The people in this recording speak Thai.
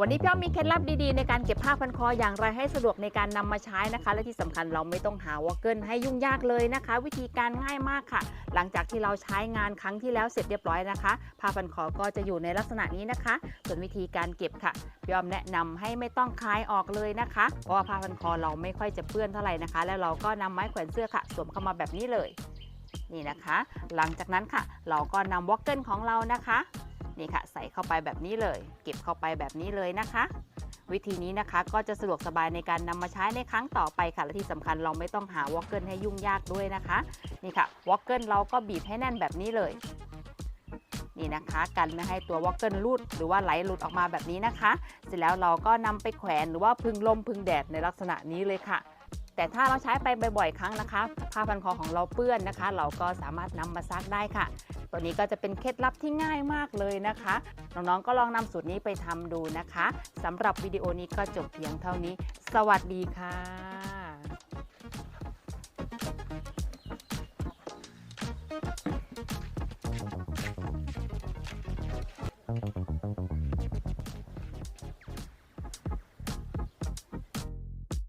วันนี้พี่อ้อมมีเคล็ดลับดีๆ ในการเก็บผ้าพันคออย่างไรให้สะดวกในการนำมาใช้นะคะ และที่สำคัญเราไม่ต้องหาวอลเกิลให้ยุ่งยากเลยนะคะ วิธีการง่ายมากค่ะ หลังจากที่เราใช้งานครั้งที่แล้วเสร็จเรียบร้อยนะคะผ้าพันคอก็จะอยู่ในลักษณะนี้นะคะ ส่วนวิธีการเก็บค่ะพี่อ้อมแนะนำให้ไม่ต้องคลายออกเลยนะคะเพราะว่าผ้าพันคอเราไม่ค่อยจะเปื้อนเท่าไหร่นะคะ แล้วเราก็นำไม้แขวนเสื้อค่ะ สวมเข้ามาแบบนี้เลย นี่นะคะ หลังจากนั้นค่ะ เราก็นำวอลเกิลของเรานะคะ นี่ค่ะ ใส่เข้าไปแบบนี้เลย เก็บเข้าไปแบบนี้เลยนะคะ วิธีนี้นะคะก็จะสะดวกสบายในการนำมาใช้ในครั้งต่อไปค่ะ และที่สำคัญเราไม่ต้องหาวอลเกิลให้ยุ่งยากด้วยนะคะ นี่ค่ะวอลเกิลเราก็บีบให้แน่นแบบนี้เลย นี่นะคะกันไม่ให้ตัววอลเกิลรูดหรือว่าไหลหลุดออกมาแบบนี้นะคะ เสร็จแล้วเราก็นำไปแขวนหรือว่าพึ่งลมพึ่งแดดในลักษณะนี้เลยค่ะ แต่ถ้าเราใช้ไปบ่อยๆ ครั้งนะคะ ผ้าพันคอของเราเปื้อนนะคะ เราก็สามารถนำมาซักได้ค่ะ ตัวนี้ก็จะเป็นเคล็ดลับที่ง่ายมากเลยนะคะ น้องๆ ก็ลองนำสูตรนี้ไปทำดูนะคะ สำหรับวิดีโอนี้ก็จบเพียงเท่านี้ สวัสดีค่ะ